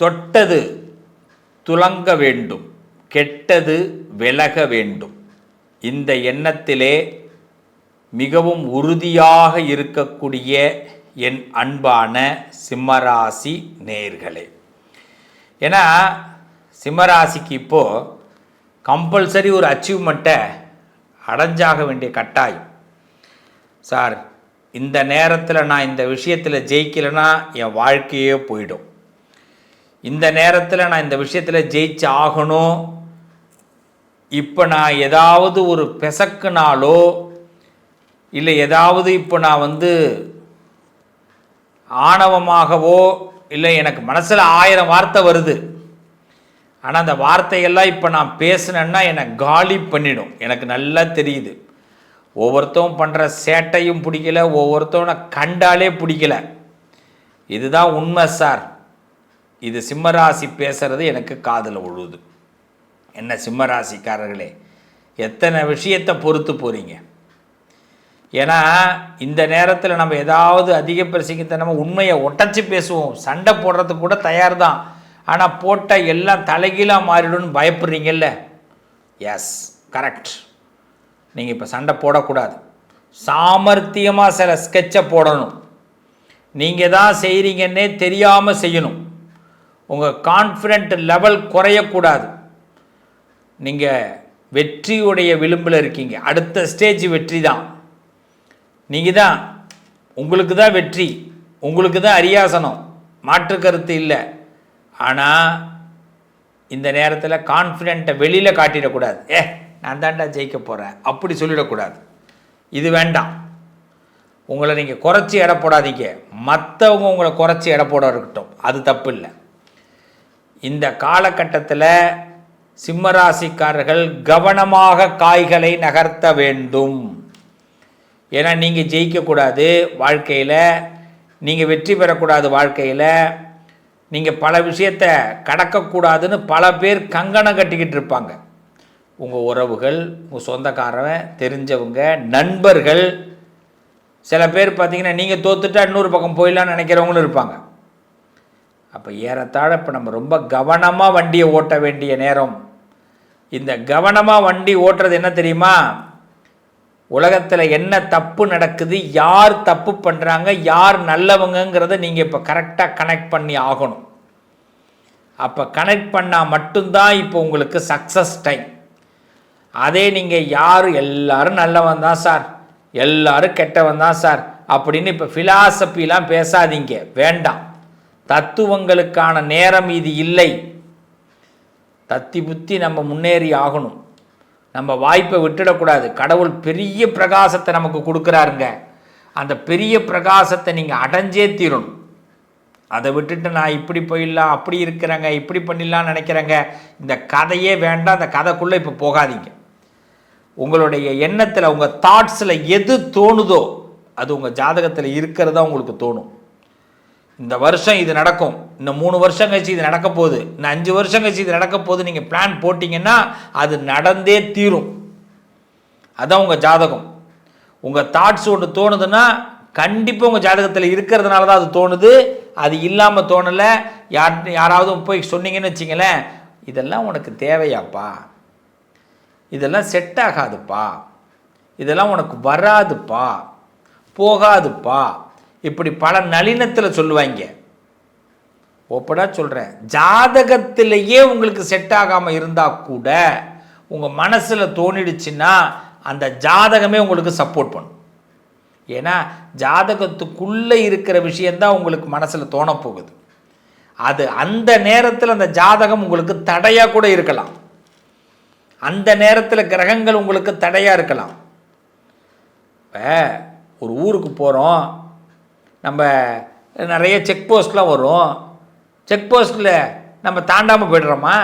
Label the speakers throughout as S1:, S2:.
S1: தொட்டது துலங்க வேண்டும் கெட்டது விலக வேண்டும். இந்த எண்ணத்திலே மிகவும் உறுதியாக இருக்கக்கூடிய என் அன்பான சிம்மராசி நேர்களே. ஏன்னா சிம்மராசிக்கு இப்போது கம்பல்சரி ஒரு அச்சீவ்மெண்ட்டை அடைஞ்சாக வேண்டிய கட்டாயம். சார் இந்த நேரத்தில் நான் இந்த விஷயத்தில் ஜெயிக்கலைன்னா என் வாழ்க்கையே போயிடும். இந்த நேரத்தில் நான் இந்த விஷயத்தில் ஜெயிச்சு ஆகணும் இப்போ நான் ஏதாவது ஒரு பிசக்குனாலோ இல்லை ஏதாவது இப்போ நான் வந்து ஆணவமாகவோ இல்லை எனக்கு மனசில் ஆயிரம் வார்த்தை வருது. ஆனால் அந்த வார்த்தையெல்லாம் இப்போ நான் பேசினேன்னா என்னை காலி பண்ணிடும். எனக்கு நல்லா தெரியுது. ஒவ்வொருத்தவும் பண்ணுற சேட்டையும் பிடிக்கல ஒவ்வொருத்தவனை கண்டாலே பிடிக்கல. இதுதான் உண்மை சார். இது சிம்மராசி பேசுகிறது எனக்கு காதில் உழுவுது என்ன சிம்மராசிக்காரர்களே எத்தனை விஷயத்தை பொறுத்து போகிறீங்க ஏன்னா இந்த நேரத்தில் நம்ம ஏதாவது அதிக பிரசிங்கத்தனமா உண்மையை ஒட்டச்சி பேசுவோம். சண்டை போடுறதுக்கு கூட தயார் தான் ஆனால் போட்டால் எல்லாம் தலைகீழாக மாறிடும்னு பயப்படுறீங்கல்ல? எஸ் கரெக்ட் நீங்கள் இப்போ சண்டை போடக்கூடாது. சாமர்த்தியமாக சில ஸ்கெட்சை போடணும். நீங்கள் தான் செய்கிறீங்கன்னே தெரியாமல் செய்யணும். உங்கள் கான்ஃபிடென்ட் லெவல் குறையக்கூடாது. நீங்கள் வெற்றியுடைய விளிம்பில் இருக்கீங்க. அடுத்த ஸ்டேஜ் வெற்றி தான் நீங்கள் தான் உங்களுக்கு தான் வெற்றி உங்களுக்கு தான் அரியாசனம். மாற்று கருத்து இல்லை. ஆனால் இந்த நேரத்தில் கான்ஃபிடென்ட்டை வெளியில் காட்டிடக்கூடாது. ஏ நான் தாண்டா ஜெயிக்க போகிறேன் அப்படி சொல்லிடக்கூடாது. இது வேண்டாம். உங்களை நீங்கள் குறைச்சி எடை போடாதீங்க. மற்றவங்க உங்களை குறைச்சி எடை போட இருக்கட்டும். அது தப்பு இல்லை. இந்த காலகட்டத்தில் சிம்மராசிக்காரர்கள் கவனமாக காய்களை நகர்த்த வேண்டும். ஏன்னா நீங்கள் ஜெயிக்கக்கூடாது வாழ்க்கையில் நீங்கள் வெற்றி பெறக்கூடாது வாழ்க்கையில் நீங்கள் பல விஷயத்தை கடக்கக்கூடாதுன்னு பல பேர் கங்கணம் கட்டிக்கிட்டு இருப்பாங்க. உங்கள் உறவுகள் உங்கள் சொந்தக்காரன் தெரிஞ்சவங்க நண்பர்கள் சில பேர் பார்த்தீங்கன்னா நீங்கள் தோத்துட்டா இன்னொரு பக்கம் போயிடலான்னு நினைக்கிறவங்களும் இருப்பாங்க. அப்போ ஏறத்தாழ இப்போ நம்ம ரொம்ப கவனமாக வண்டியை ஓட்ட வேண்டிய நேரம். இந்த கவனமாக வண்டி ஓட்டுறது என்ன தெரியுமா? உலகத்தில் என்ன தப்பு நடக்குது யார் தப்பு பண்ணுறாங்க யார் நல்லவங்கங்கிறத நீங்கள் இப்போ கரெக்டாக கனெக்ட் பண்ணி ஆகணும். அப்போ கனெக்ட் பண்ணால் மட்டும்தான் இப்போ உங்களுக்கு சக்ஸஸ் டைம் அதே நீங்கள் யார்? எல்லாரும் நல்லவன் தான் சார். எல்லாரும் கெட்டவன் தான் சார். அப்படின்னு இப்போ ஃபிலாசபிலாம் பேசாதீங்க. வேண்டாம். தத்துவங்களுக்கான நேரம் இது இல்லை. தத்தி புத்தி நம்ம முன்னேறி ஆகணும். நம்ம வாய்ப்பை விட்டுடக்கூடாது. கடவுள் பெரிய பிரகாசத்தை நமக்கு கொடுக்குறாருங்க. அந்த பெரிய பிரகாசத்தை நீங்கள் அடைஞ்சே தீரணும். அதை விட்டுட்டு நான் இப்படி போயிடலாம் அப்படி இருக்கிறேங்க இப்படி பண்ணிடலாம்னு நினைக்கிறேங்க. இந்த கதையே வேண்டாம். அந்த கதைக்குள்ளே இப்போ போகாதீங்க. உங்களுடைய எண்ணத்தில் உங்கள் தாட்ஸில் எது தோணுதோ அது உங்கள் ஜாதகத்தில் இருக்கிறதா உங்களுக்கு தோணும். இந்த வருஷம் இது நடக்கும். இந்த மூணு வருஷம் கழிச்சு இது நடக்க போகுது. இந்த அஞ்சு வருஷம் கழிச்சு இது நடக்க போகுது. நீங்கள் பிளான் போட்டிங்கன்னா அது நடந்தே தீரும். அதான் உங்கள் ஜாதகம். உங்கள் தாட்ஸ் ஒன்று தோணுதுன்னா கண்டிப்பாக உங்கள் ஜாதகத்தில் இருக்கிறதுனால தான் அது தோணுது. அது இல்லாமல் தோணலை. யார் யாராவது போய் சொன்னீங்கன்னு வச்சிங்களேன் இதெல்லாம் உனக்கு தேவையாப்பா. இதெல்லாம் செட் ஆகாதுப்பா. இதெல்லாம் உனக்கு வராதுப்பா. போகாதுப்பா. இப்படி பல நளினத்தில் சொல்லுவாங்க. ஓப்படா சொல்கிறேன் ஜாதகத்திலேயே உங்களுக்கு செட் ஆகாமல் இருந்தால் கூட உங்கள் மனசில் தோணிடுச்சுன்னா அந்த ஜாதகமே உங்களுக்கு சப்போர்ட் பண்ணும். ஏன்னா ஜாதகத்துக்குள்ளே இருக்கிற விஷயந்தான் உங்களுக்கு மனசில் தோணப்போகுது. அது அந்த நேரத்தில் அந்த ஜாதகம் உங்களுக்கு தடையாக கூட இருக்கலாம். அந்த நேரத்தில் கிரகங்கள் உங்களுக்கு தடையாக இருக்கலாம். இப்போ ஒரு ஊருக்கு போகிறோம் நம்ம நிறைய செக் போஸ்ட்லாம் வரும். செக் போஸ்ட்டில் நம்ம தாண்டாமல் போய்டுறோமா?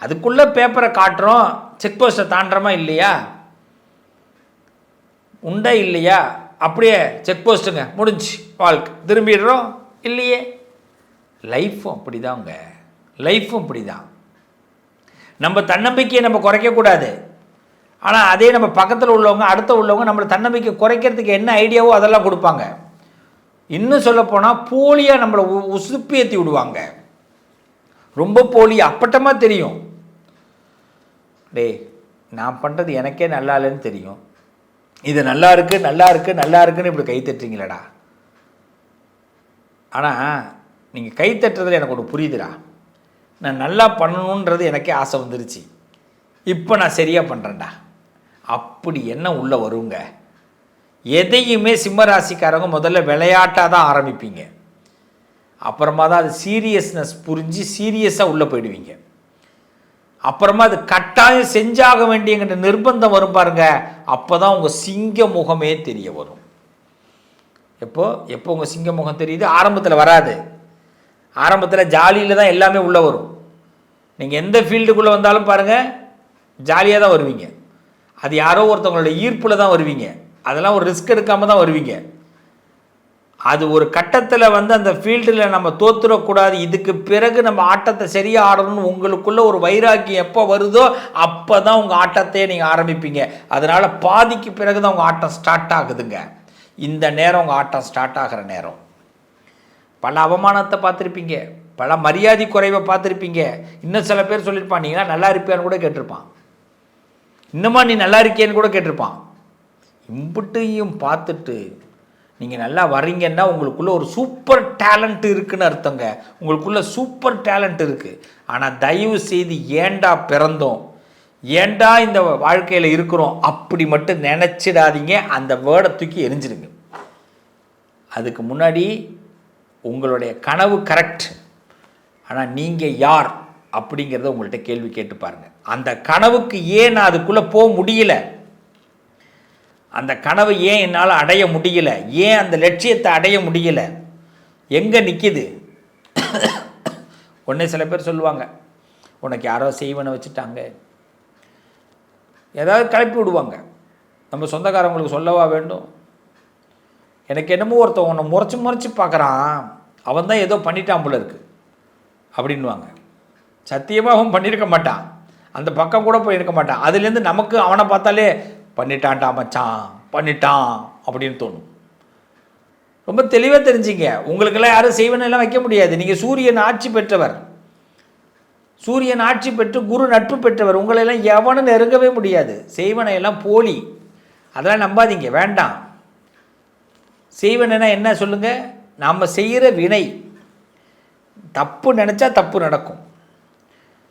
S1: அதுக்குள்ளே பேப்பரை காட்டுறோம். செக் போஸ்ட்டை தாண்டுறோமா இல்லையா? உண்டா இல்லையா? அப்படியே செக் போஸ்ட்டுங்க முடிஞ்சு. வாழ்க்கை. திரும்பிடுறோம். இல்லையே. லைஃப்பும் அப்படி தாங்க லைஃப்பும் இப்படி தான் நம்ம தன்னம்பிக்கையை நம்ம குறைக்கக்கூடாது. ஆனால் அதே நம்ம பக்கத்தில் உள்ளவங்க அடுத்த உள்ளவங்க நம்மளை தன்னம்பிக்கை குறைக்கிறதுக்கு என்ன ஐடியாவோ அதெல்லாம் கொடுப்பாங்க. இன்னும் சொல்லப்போனால் போலியாக நம்மளை உ உசுப்பேற்றி விடுவாங்க. ரொம்ப போலி அப்பட்டமாக தெரியும். டேய் நான் பண்ணுறது எனக்கே நல்லா இல்லைன்னு தெரியும். இது நல்லா இருக்கு நல்லா இருக்கு நல்லா இருக்குன்னு இப்படி கை தட்டுறீங்களடா. ஆனால் நீங்கள் கை தட்டுறதுல எனக்கு ஒன்று புரியுதுடா. நான் நல்லா பண்ணணுன்றது எனக்கே ஆசை வந்துருச்சு. இப்போ நான் சரியாக பண்ணுறேன்டா அப்படி என்ன உள்ளே வருங்க? எதையுமே சிம்மராசிக்காரங்க முதல்ல விளையாட்டாக தான் ஆரம்பிப்பீங்க. அப்புறமா தான் அது சீரியஸ்னஸ் புரிஞ்சு சீரியஸாக உள்ளே போயிடுவீங்க. அப்புறமா அது கட்டாயம் செஞ்சாக வேண்டியங்கிற நிர்பந்தம் வரும் பாருங்க. அப்போ தான் உங்கள் சிங்க முகமே தெரிய வரும். எப்போ? எப்போ உங்கள் சிங்க முகம் தெரியுது? ஆரம்பத்தில் வராது. ஆரம்பத்தில் ஜாலியில் தான் எல்லாமே உள்ளே வரும். நீங்கள் எந்த ஃபீல்டுக்குள்ளே வந்தாலும் பாருங்கள் ஜாலியாக தான் வருவீங்க. அது யாரோ ஒருத்தவங்களோட ஈர்ப்பில் தான் வருவீங்க. அதெல்லாம் ஒரு ரிஸ்க் எடுக்காமல் தான் வருவீங்க. அது ஒரு கட்டத்தில் வந்து அந்த ஃபீல்டில் நம்ம தோத்துடக்கூடாது இதுக்கு பிறகு நம்ம ஆட்டத்தை சரியாக ஆடணும்னு உங்களுக்குள்ளே ஒரு வைராக்கியம் எப்போ வருதோ அப்போ தான் உங்கள் ஆட்டத்தையே நீங்கள் ஆரம்பிப்பீங்க. அதனால் பாதிக்கு பிறகு தான் உங்கள் ஆட்டம் ஸ்டார்ட் ஆகுதுங்க. இந்த நேரம் உங்கள் ஆட்டம் ஸ்டார்ட் ஆகிற நேரம். பல அவமானத்தை பார்த்துருப்பீங்க. பல மரியாதை குறைவை பார்த்துருப்பீங்க. இன்னும் சில பேர் சொல்லியிருப்பான் நீங்களாம் நல்லா இருப்பியான்னு கூட கேட்டிருப்பான். இன்னுமா நீ நல்லா இருக்கியன்னு கூட கேட்டிருப்பான். இம்புட்டையும் பார்த்துட்டு நீங்கள் நல்லா வரீங்கன்னா உங்களுக்குள்ளே ஒரு சூப்பர் டேலண்ட் இருக்குன்னு அர்த்தங்க. உங்களுக்குள்ளே சூப்பர் டேலண்ட் இருக்குது ஆனால் தயவு செய்து ஏண்டா பிறந்தோம்? ஏண்டா இந்த வாழ்க்கையில் இருக்கிறோம்? அப்படி மட்டும் நினச்சிடாதீங்க. அந்த வேர்டை தூக்கி எரிஞ்சிடுங்க. அதுக்கு முன்னாடி உங்களுடைய கனவு கரெக்ட் ஆனால் நீங்கள் யார் அப்படிங்கிறத உங்கள்கிட்ட கேள்வி கேட்டு பாருங்கள் அந்த கனவுக்கு ஏன் நான் அதுக்குள்ளே போக முடியல? அந்த கனவை ஏன் என்னால் அடைய முடியல? ஏன் அந்த லட்சியத்தை அடைய முடியல? எங்கே நிற்கிது ஒன்று சில பேர் சொல்லுவாங்க. உனக்கு யாரோ செய்வனை வச்சுட்டாங்க. ஏதாவது கிளப்பி விடுவாங்க. நம்ம சொந்தக்காரவங்களுக்கு சொல்லவா வேண்டும்? எனக்கு என்னமோ ஒருத்தன் உன்னை முறைச்சி முறைச்சி பார்க்குறான். அவன் தான் ஏதோ பண்ணிட்டான் போல இருக்கு. அப்படின்வாங்க சத்தியமாக அவன் பண்ணியிருக்க மாட்டான். அந்த பக்கம் கூட போயிருக்க மாட்டான். அதுலேருந்து நமக்கு அவனை பார்த்தாலே பண்ணிட்டான்டா மச்சான் பண்ணிட்டான் அப்படின்னு தோணும். ரொம்ப தெளிவாக தெரிஞ்சுங்க. உங்களுக்கெல்லாம் யாரும் செய்வனெல்லாம் வைக்க முடியாது. நீங்கள் சூரியன் ஆட்சி பெற்றவர். சூரியன் ஆட்சி பெற்று குரு நட்பு பெற்றவர். உங்களெல்லாம் எவனும் நெருங்கவே முடியாது. செய்வனை எல்லாம் போலி. அதெல்லாம் நம்பாதீங்க. வேண்டாம். செய்வனா என்ன சொல்லுங்கள் நாம் செய்கிற வினை. தப்பு நினச்சா தப்பு நடக்கும்.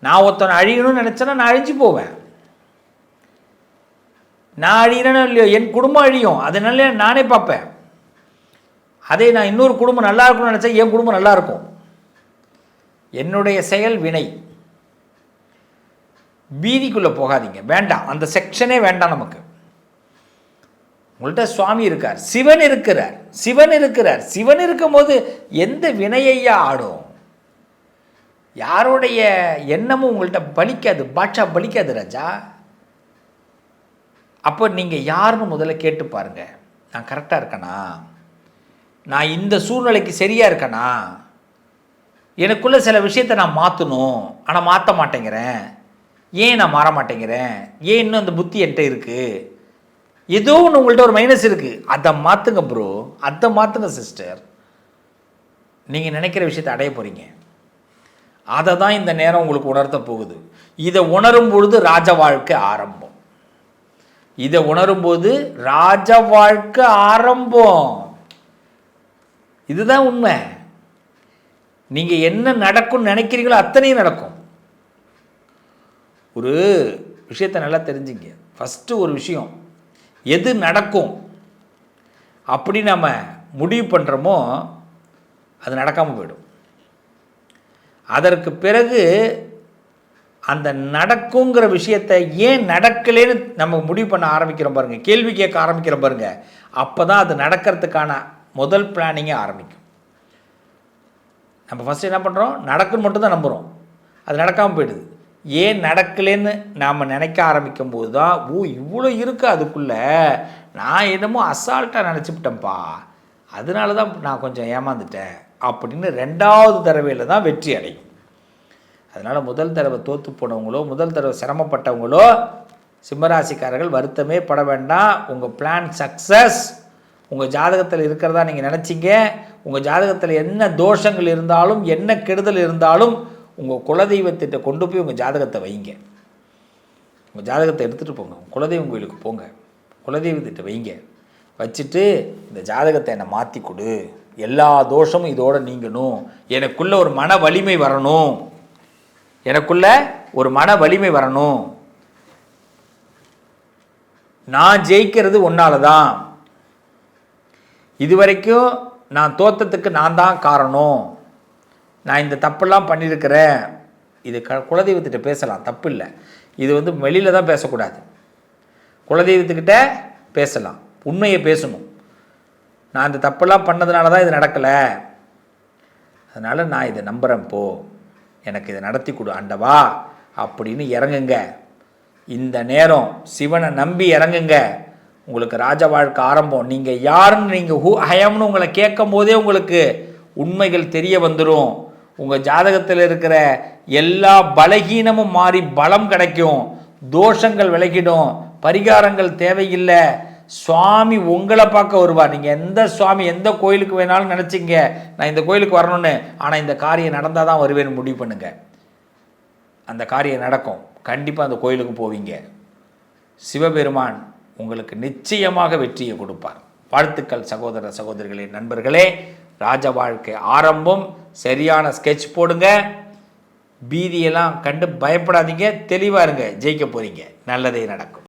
S1: நான் ஒருத்தனை அழியணும்னு நினச்சேன்னா நான் அழிஞ்சு போவேன். நான் அழியிறேனோ இல்லையோ என் குடும்பம் அழியும். அதனால நானே பார்ப்பேன். அதே நான் இன்னொரு குடும்பம் நல்லா இருக்கும்னு நினச்சா என் குடும்பம் நல்லா இருக்கும். என்னுடைய செயல் வினை. பீதிக்குள்ளே போகாதீங்க. வேண்டாம். அந்த செக்ஷனே வேண்டாம் நமக்கு. உங்கள்கிட்ட சுவாமி இருக்கார். சிவன் இருக்கிறார். சிவன் இருக்கிறார். சிவன் இருக்கும்போது எந்த வினையையா ஆடும்? யாருடைய எண்ணமும் உங்கள்கிட்ட பலிக்காது. பாட்சா பலிக்காது ராஜா. அப்போ நீங்கள் யாருன்னு முதல்ல கேட்டு பாருங்க. நான் கரெக்டாக இருக்கேனா? நான் இந்த சூழ்நிலைக்கு சரியாக இருக்கேனா? எனக்குள்ளே சில விஷயத்தை நான் மாற்றணும் ஆனால் மாற்ற மாட்டேங்கிறேன். ஏன் நான் மாற மாட்டேங்கிறேன்? ஏன் இன்னும் அந்த புத்தி என்கிட்ட இருக்குது ஏதோ ஒன்று உங்கள்கிட்ட ஒரு மைனஸ் இருக்குது அதை மாற்றுங்க ப்ரோ அதை மாற்றுங்க சிஸ்டர் நீங்கள் நினைக்கிற விஷயத்தை அடைய போகிறீங்க அதை தான் இந்த நேரம் உங்களுக்கு உணர்த்த போகுது. இதை உணரும் பொழுது ராஜ வாழ்க்கை ஆரம்பம். இதை உணரும்போது ராஜ வாழ்க்கை ஆரம்பம். இதுதான் உண்மை. நீங்கள் என்ன நடக்கும்னு நினைக்கிறீங்களோ அத்தனையும் நடக்கும். ஒரு விஷயத்தை நல்லா தெரிஞ்சுங்க. ஃபஸ்ட்டு ஒரு விஷயம் எது நடக்கும் அப்படி நம்ம முடிவு பண்ணுறோமோ அது நடக்காமல் போயிடும். அதற்கு பிறகு அந்த நடக்குங்கிற விஷயத்தை ஏன் நடக்கலேன்னு நம்ம முடிவு பண்ண ஆரம்பிக்கிறோம் பாருங்கள் கேள்வி கேட்க ஆரம்பிக்கிறோம் பாருங்கள் அப்போ தான் அது நடக்கிறதுக்கான முதல் பிளானிங்கே ஆரம்பிக்கும். நம்ம ஃபஸ்ட்டு என்ன பண்ணுறோம் நடக்குன்னு மட்டும் தான் நம்புகிறோம் அது நடக்காமல் போயிடுது. ஏன் நடக்கலைன்னு நாம் நினைக்க ஆரம்பிக்கும் போது தான் ஓ இவ்வளோ இருக்குது அதுக்குள்ளே. நான் என்னமோ அசால்ட்டாக நினச்சிவிட்டேன்ப்பா அதனால தான் நான் கொஞ்சம் ஏமாந்துட்டேன். அப்படின்னு ரெண்டாவது தடவையில் தான் வெற்றி அடையும். அதனால் முதல் தடவை தோற்று போனவங்களோ முதல் தடவை சிரமப்பட்டவங்களோ சிம்மராசிக்காரர்கள் வருத்தமே பட வேண்டாம். உங்கள் பிளான் சக்ஸஸ் உங்கள் ஜாதகத்தில் இருக்கிறதா நீங்கள் நினச்சிங்க. உங்கள் ஜாதகத்தில் என்ன தோஷங்கள் இருந்தாலும் என்ன கெடுதல் இருந்தாலும் உங்கள் குலதெய்வத்திட்ட கொண்டு போய் உங்கள் ஜாதகத்தை வைங்க. உங்கள் ஜாதகத்தை எடுத்துகிட்டு போங்க. குலதெய்வம் கோயிலுக்கு போங்க. குலதெய்வத்திட்ட வைங்க. வச்சுட்டு இந்த ஜாதகத்தை என்னை மாற்றி கொடு. எல்லா தோஷமும் இதோடு நீங்கணும். எனக்குள்ளே ஒரு மன வலிமை வரணும். எனக்குள்ள ஒரு மன வலிமை வரணும். நான் ஜெயிக்கிறது உன்னால தான் இதுவரைக்கும் நான் தோத்தத்துக்கு நான் தான் காரணம். நான் இந்த தப்பெல்லாம் பண்ணியிருக்கிறேன். இது க குலதெய்வத்திட்ட பேசலாம் தப்பு இல்லை இது வந்து வெளியில் தான் பேசக்கூடாது. குலதெய்வத்துக்கிட்ட பேசலாம் உண்மையை பேசணும். நான் இந்த தப்பெல்லாம் பண்ணதுனால தான் இது நடக்கலை. அதனால் நான் இதை நம்புகிறேன் போ. எனக்கு இதை நடத்தி கொடு ஆண்டவா அப்படின்னு இறங்குங்க. இந்த நேரம் சிவனை நம்பி இறங்குங்க. உங்களுக்கு ராஜ வாழ்க்கை ஆரம்பம். நீங்கள் யாருன்னு நீங்கள் ஹூ ஹயம்னு உங்களை கேட்கும் போதே உங்களுக்கு உண்மைகள் தெரிய வந்துடும் உங்கள் ஜாதகத்தில் இருக்கிற எல்லா பலகீனமும் மாறி பலம் கிடைக்கும். தோஷங்கள் விலகிடும். பரிகாரங்கள் தேவையில்லை. சுவாமி உங்களை பார்க்க வருவார். நீங்கள் எந்த சுவாமி எந்த கோயிலுக்கு வேணாலும் நினச்சிங்க நான் இந்த கோயிலுக்கு வரணும்னு ஆனால் இந்த காரியம் நடந்தால் தான் வருவேன்னு முடிவு பண்ணுங்க. அந்த காரியம் நடக்கும். கண்டிப்பாக அந்த கோயிலுக்கு போவீங்க. சிவபெருமான் உங்களுக்கு நிச்சயமாக வெற்றியை கொடுப்பார். வாழ்த்துக்கள் சகோதர சகோதரிகளே நண்பர்களே. ராஜ வாழ்க்கை ஆரம்பம். சரியான ஸ்கெட்ச் போடுங்க. பீதியெல்லாம் கண்டு பயப்படாதீங்க. தெளிவாக இருங்க. ஜெயிக்க போகிறீங்க நல்லதே நடக்கும்.